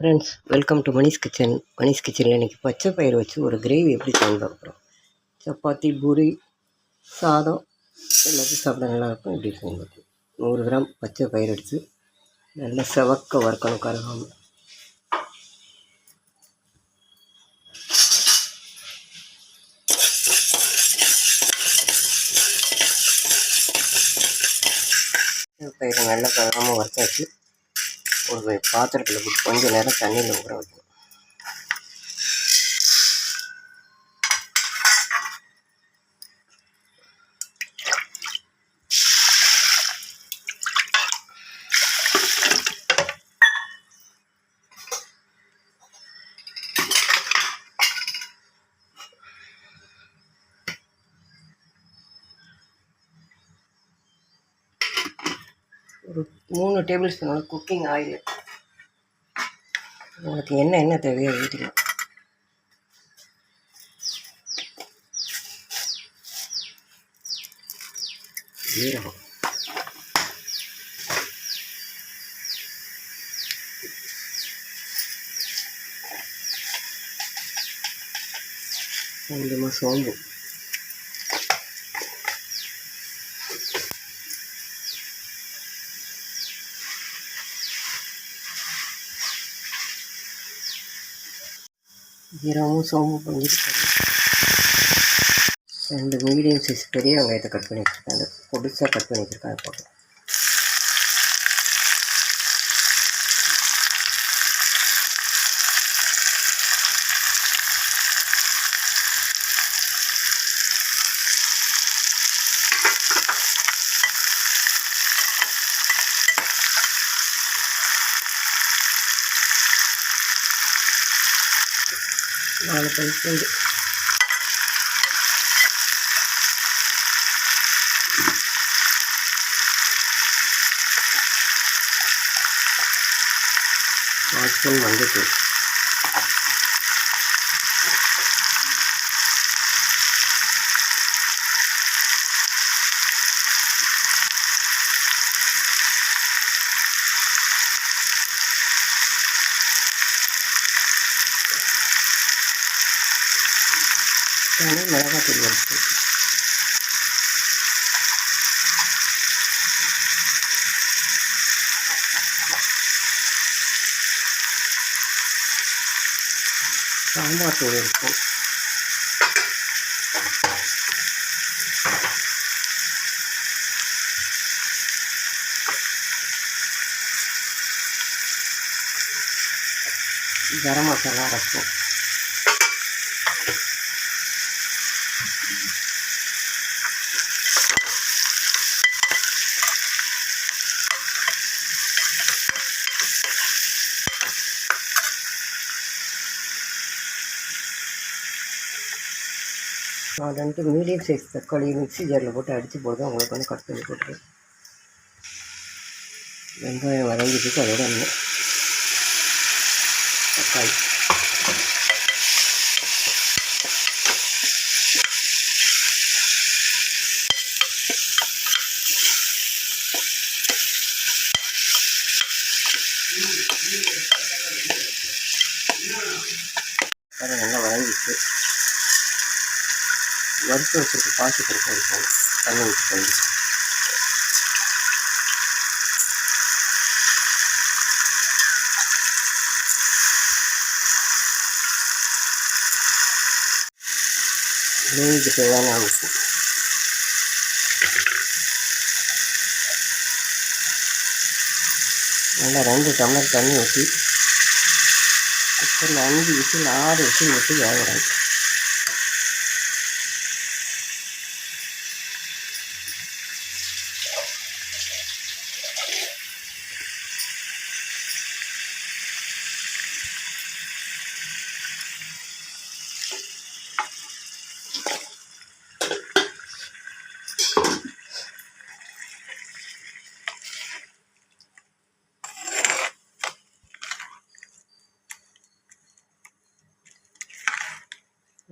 Friends welcome to Manish kitchen Manish கிச்சனில் இன்றைக்கி பச்சை பயிர் வச்சு ஒரு கிரேவி எப்படி செய்யணும் போகிறோம் சப்பாத்தி பூரி சாதம் எல்லாத்தையும் சாப்பிட நல்லாயிருக்கும் இப்படி செய்யணும் நூறு கிராம் பச்சை பயிர் எடுத்து நல்லா செவக்க வறுக்கணும் கருகாமல். பயிரை நல்லா கருகாமல் வறுத்தாச்சு. ஒரு பாத்திரத்தில் போட்டு கொஞ்சம் நேரம் தண்ணியில் ஊற வைக்கணும். ஒரு மூணு டேபிள் ஸ்பூன் குக்கிங் ஆயில். உங்களுக்கு என்ன என்ன தேவையோ வீட்டில் ஜீரகம் கொஞ்சமாக சோம்பு. ஜீரகமும் சோம்பு பொங்கிட்டு ரெண்டு மீடியம் சைஸ் பெரிய வெங்காயத்தை கட் பண்ணி வச்சுருக்காங்க பொடிசாக கட் பண்ணி வச்சுருக்காங்க அதை വാഴപ്പഴിക്കുണ്ട് വാഴപ്പഴം മഞ്ഞപ്പൊടി பூண்டு தனி மிளகாத்தூள் ஒரு சாம்பார் தூள் ஒரு கரம் மசாலா அரை நான் ரெண்டு மீடியம் சைஸ் தக்காளி மிக்ஸி ஜாரில் போட்டு அடித்து போடுறது உங்களுக்கு வந்து கட் பண்ணி போட்டுருவேன் வெங்காயம் வதங்கிட்டு அதோட என்ன தக்காளி. அது நல்லா வதங்கிட்டு வறுத்து வச்சுருக்க பாசி பருப்பு இருக்கும். தண்ணி ஊற்றி கழுவி. கிரேவிக்கு தேவையான உப்பு நல்லா ரெண்டு டம்ளர் தண்ணி ஊற்றி குக்கரில் அஞ்சு விசில் ஆறு விசில் விட்டு வேகிறேன்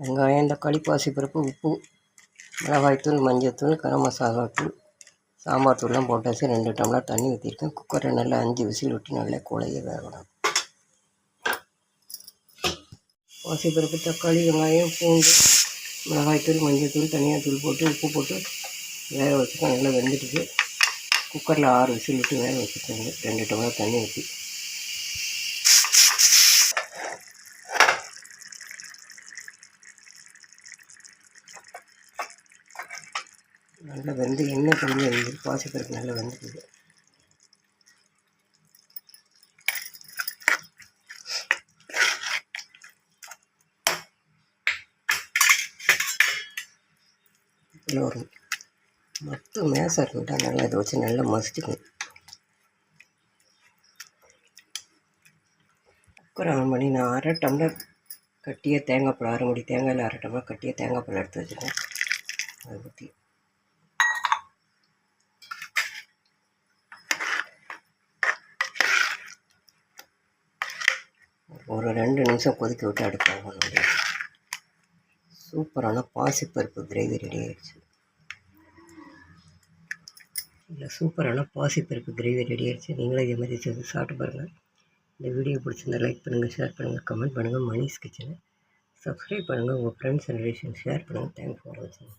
வெங்காயம் தக்காளி பாசிப்பருப்பு உப்பு மிளகாய்த்தூள் மஞ்சள்தூள் கரம் மசாலா தூள் சாம்பார் தூள்லாம் போட்டாச்சு. ரெண்டு டம்ளர் தண்ணி ஊற்றிருக்கேன் குக்கரை நல்லா அஞ்சு விசில் விட்டு நல்லா குழைய வேகணும். பாசிப்பருப்பு தக்காளி வெங்காயம் பூண்டு மிளகாய்த்தூள் மஞ்சள்தூள் தனியாத்தூள் போட்டு உப்பு போட்டு வேக வச்சுக்கோங்க நல்லா வெந்துட்டுக்கு குக்கரில் ஆறு விசில் விட்டு வேக வச்சுக்கோங்க ரெண்டு டம்ளர் தண்ணி ஊற்றி நல்லா வந்து எண்ணெய் கம்மியாக இருந்தது பாசிப்பருப்பு நல்லா வெந்துக்குது இதில் ஒரு மத்து மேசை நல்லா இதை வச்சு நல்லா மசிச்சுக்கணும். குக்கர் ஆன் பண்ணி நான் அரை டம்ளர் கட்டிய தேங்காய் பழம் அரை முடி தேங்காயில் அரை டம்ளர் கட்டிய தேங்காய் பழம் எடுத்து வச்சுருக்கேன் அதை ஊற்றி ஒரு ரெண்டு நிமிஷம் கொதிக்க விட்டு அடுப்பு ஆஃப் சூப்பரான பாசிப்பருப்பு கிரேவி ரெடி ஆயிடுச்சு. இல்லை சூப்பரான பாசிப்பருப்பு கிரேவி ரெடி ஆயிடுச்சு. நீங்களும் இதே மாதிரி செஞ்சு சாப்பிட்டு பாருங்கள் இந்த வீடியோ பிடிச்சிருந்தா லைக் பண்ணுங்கள் ஷேர் பண்ணுங்கள் கமெண்ட் பண்ணுங்கள் மணிஸ் கிச்சனை சப்ஸ்கிரைப் பண்ணுங்கள் உங்கள் ஃப்ரெண்ட்ஸ் அண்ட் ரிலேஷன் ஷேர் பண்ணுங்கள் தேங்க்ஸ் ஃபார் வாட்சிங்